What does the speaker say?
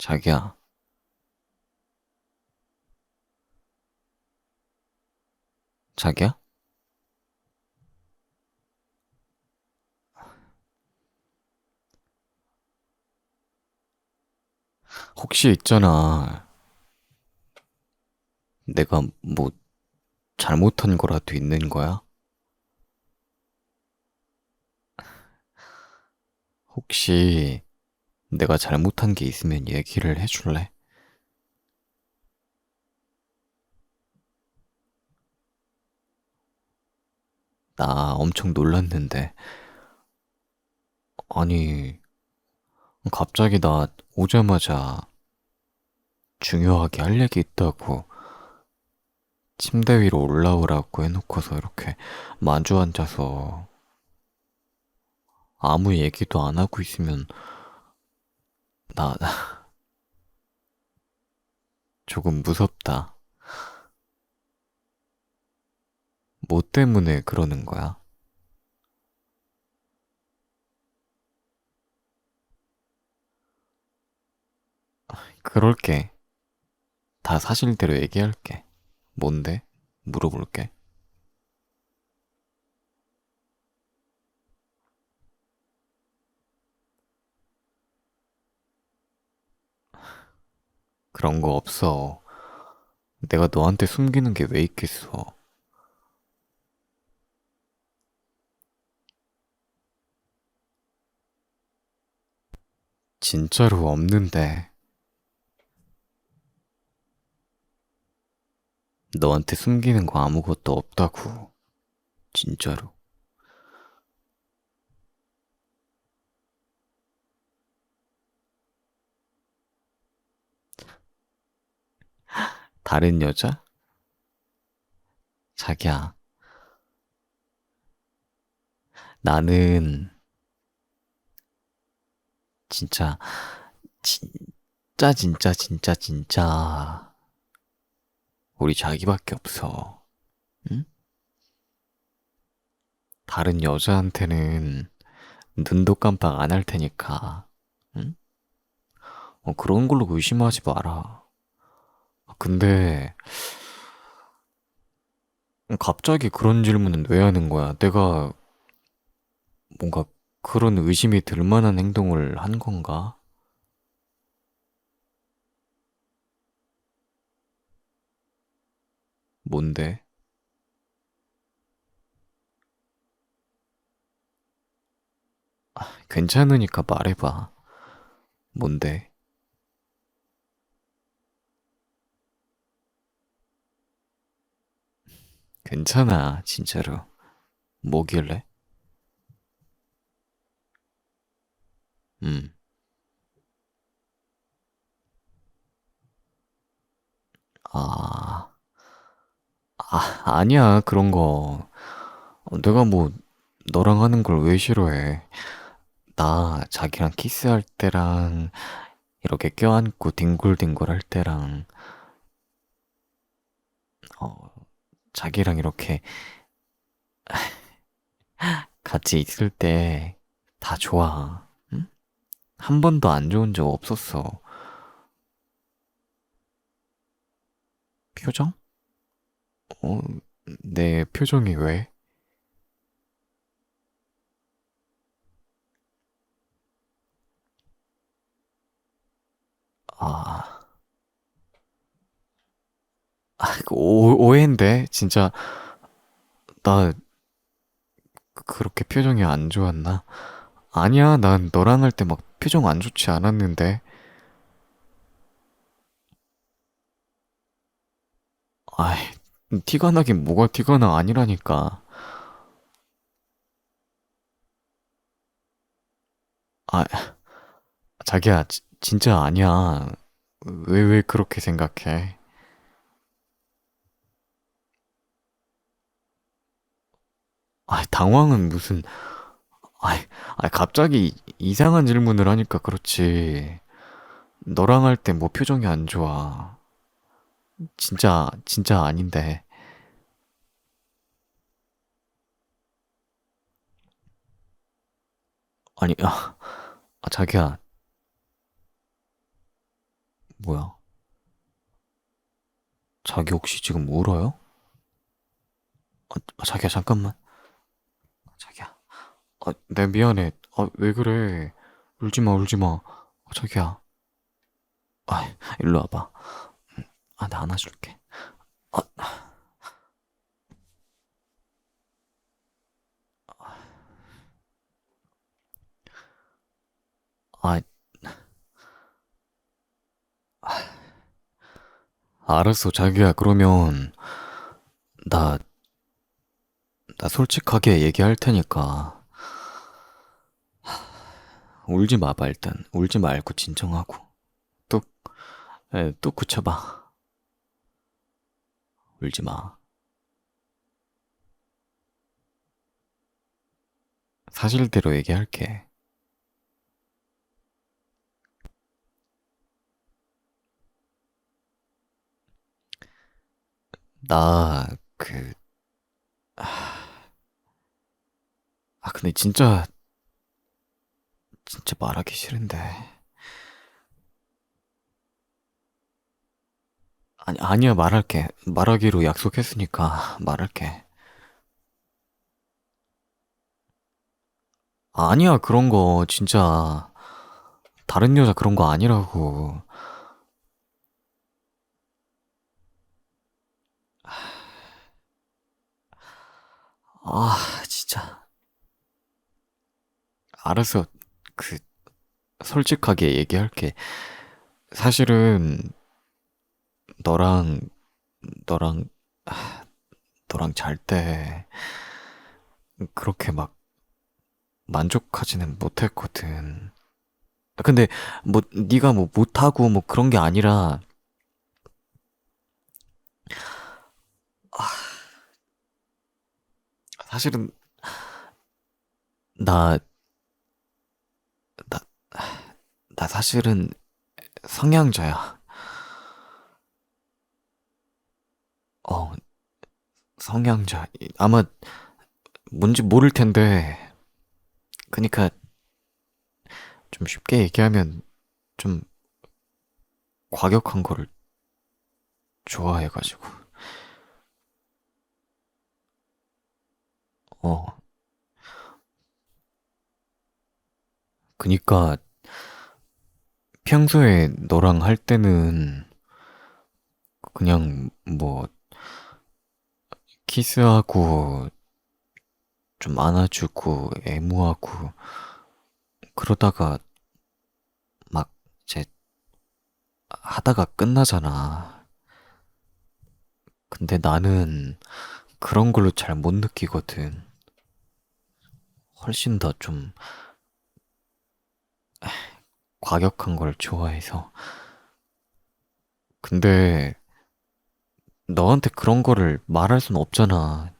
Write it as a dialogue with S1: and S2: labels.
S1: 자기야, 자기야? 혹시 있잖아. 내가 뭐 잘못한 거라도 있는 거야? 혹시 내가 잘못한 게 있으면 얘기를 해줄래? 나 엄청 놀랐는데. 아니, 갑자기 나 오자마자 중요하게 할 얘기 있다고 침대 위로 올라오라고 해놓고서 이렇게 마주 앉아서 아무 얘기도 안 하고 있으면 나 조금 무섭다. 뭐 때문에 그러는 거야? 그럴게. 다 사실대로 얘기할게. 뭔데? 물어볼게. 그런 거 없어. 내가 너한테 숨기는 게 왜 있겠어. 진짜로 없는데. 너한테 숨기는 거 아무것도 없다고. 진짜로. 다른 여자? 자기야. 나는 진짜 진짜 진짜 진짜 진짜 우리 자기밖에 없어. 응? 다른 여자한테는 눈도 깜빡 안 할 테니까. 응? 어, 그런 걸로 의심하지 마라. 근데 갑자기 그런 질문은 왜 하는 거야? 내가 뭔가 그런 의심이 들 만한 행동을 한 건가? 뭔데? 괜찮으니까 말해봐. 뭔데? 괜찮아, 진짜로. 뭐길래? 음. 아, 아, 아니야, 그런 거. 어, 내가 뭐, 너랑 하는 걸 왜 싫어해? 나 자기랑 키스할 때랑, 이렇게 껴안고 뒹굴뒹굴 할 때랑, 어, 자기랑 이렇게 같이 있을 때 다 좋아. 응? 한 번도 안 좋은 적 없었어. 표정? 어, 내 표정이 왜? 아, 아, 그 오, 오해인데? 진짜, 나 그렇게 표정이 안 좋았나? 아니야, 난 너랑 할 때 막 표정 안 좋지 않았는데. 아이, 티가 나긴 뭐가 티가 나 아니라니까. 아, 자기야, 지- 진짜 아니야. 왜, 왜 그렇게 생각해? 아, 당황은 무슨, 아, 아, 갑자기 이상한 질문을 하니까 그렇지. 너랑 할 때 뭐 표정이 안 좋아. 진짜, 진짜 아닌데. 아니, 아, 아, 자기야, 뭐야? 자기 혹시 지금 울어요? 아, 아, 자기야, 잠깐만. 자기야. 아, 내 미안해. 아, 왜 그래? 울지 마, 울지 마. 아, 자기야. 아, 일로 와봐. 음, 아, 나 안아줄게. 아, 아, 알았어, 자기야. 그러면, 나, 나 솔직하게 얘기할 테니까. 울지 마봐, 일단. 울지 말고 진정하고. 또, 에, 또 굳혀봐. 울지 마. 사실대로 얘기할게. 나, 그, 아, 근데 진짜, 진짜 말하기 싫은데. 아니, 아니야, 말할게. 말하기로 약속했으니까 말할게. 아니야, 그런 거, 진짜. 다른 여자 그런 거 아니라고. 아, 진짜. 알았어. 그, 솔직하게 얘기할게. 사실은, 너랑, 너랑, 아, 너랑 잘 때, 그렇게 막, 만족하지는 못했거든. 아, 근데, 뭐, 네가 뭐, 못하고, 뭐, 그런 게 아니라, 사실은, 나, 나, 나 사실은 성향자야. 어, 성향자. 아마 뭔지 모를 텐데, 그니까 좀 쉽게 얘기하면 좀 과격한 거를 좋아해가지고. 어, 그니까 평소에 너랑 할 때는 그냥 뭐 키스하고 좀 안아주고 애무하고 그러다가 막 이제 하다가 끝나잖아. 근데 나는 그런 걸로 잘 못 느끼거든. 훨씬 더 좀 과격한 걸 좋아해서. 근데 너한테 그런 거를 말할 순 없잖아.